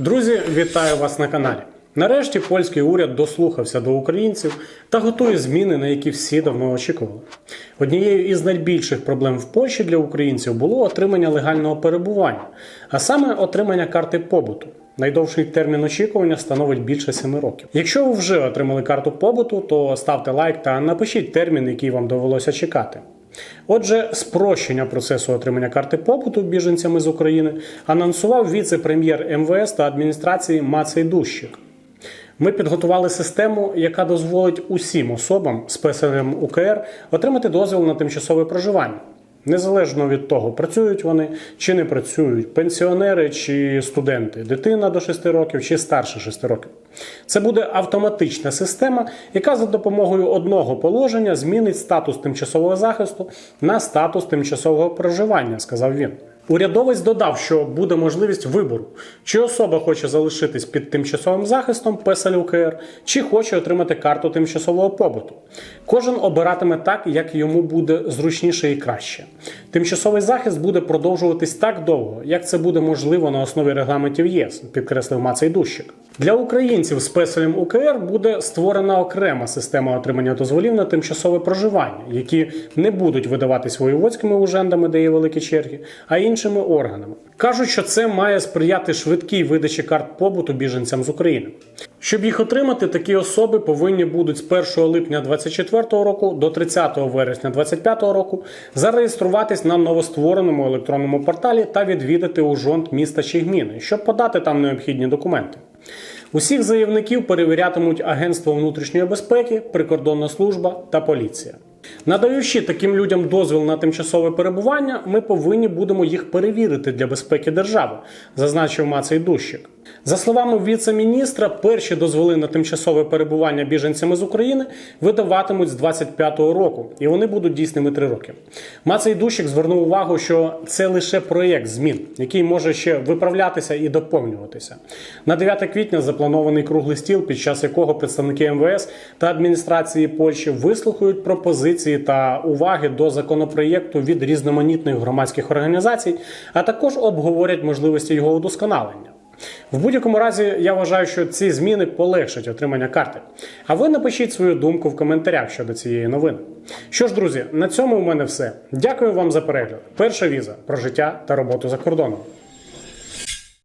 Друзі, вітаю вас на каналі. Нарешті польський уряд дослухався до українців та готує зміни, на які всі давно очікували. Однією із найбільших проблем в Польщі для українців було отримання легального перебування, а саме отримання карти побуту. Найдовший термін очікування становить більше 7 років. Якщо ви вже отримали карту побуту, то ставте лайк та напишіть термін, який вам довелося чекати. Отже, спрощення процесу отримання карти побуту біженцями з України анонсував віце-прем'єр МВС та адміністрації Мацей Дущик. Ми підготували систему, яка дозволить усім особам з ПСНМ УКР отримати дозвіл на тимчасове проживання. Незалежно від того, працюють вони чи не працюють, пенсіонери чи студенти, дитина до 6 років чи старше 6 років. Це буде автоматична система, яка за допомогою одного положення змінить статус тимчасового захисту на статус тимчасового проживання, сказав він. Урядовець додав, що буде можливість вибору, чи особа хоче залишитись під тимчасовим захистом ПСЛ УКР, чи хоче отримати карту тимчасового побуту. Кожен обиратиме так, як йому буде зручніше і краще. Тимчасовий захист буде продовжуватись так довго, як це буде можливо на основі регламентів ЄС, підкреслив Мацей Дущик. Для українців з ПСЛем УКР буде створена окрема система отримання дозволів на тимчасове проживання, які не будуть видаватись воєводськими ужендами, де є великі черги, а іншими органами. Кажуть, що це має сприяти швидкій видачі карт побуту біженцям з України. Щоб їх отримати, такі особи повинні будуть з 1 липня 2024 року до 30 вересня 2025 року зареєструватись на новоствореному електронному порталі та відвідати ужонд міста чи гміни, щоб подати там необхідні документи. Усіх заявників перевірятимуть Агентство внутрішньої безпеки, прикордонна служба та поліція. Надаючи таким людям дозвіл на тимчасове перебування, ми повинні будемо їх перевірити для безпеки держави, зазначив Мацей Дущик. За словами віце-міністра, перші дозволи на тимчасове перебування біженцями з України видаватимуть з 25-го року, і вони будуть дійсними три роки. Мацей Дущик звернув увагу, що це лише проєкт змін, який може ще виправлятися і доповнюватися. На 9 квітня запланований круглий стіл, під час якого представники МВС та адміністрації Польщі вислухають пропозиції та уваги до законопроєкту від різноманітних громадських організацій, а також обговорять можливості його удосконалення. В будь-якому разі я вважаю, що ці зміни полегшать отримання карти. А ви напишіть свою думку в коментарях щодо цієї новини. Що ж, друзі, на цьому у мене все. Дякую вам за перегляд. Перша віза про життя та роботу за кордоном.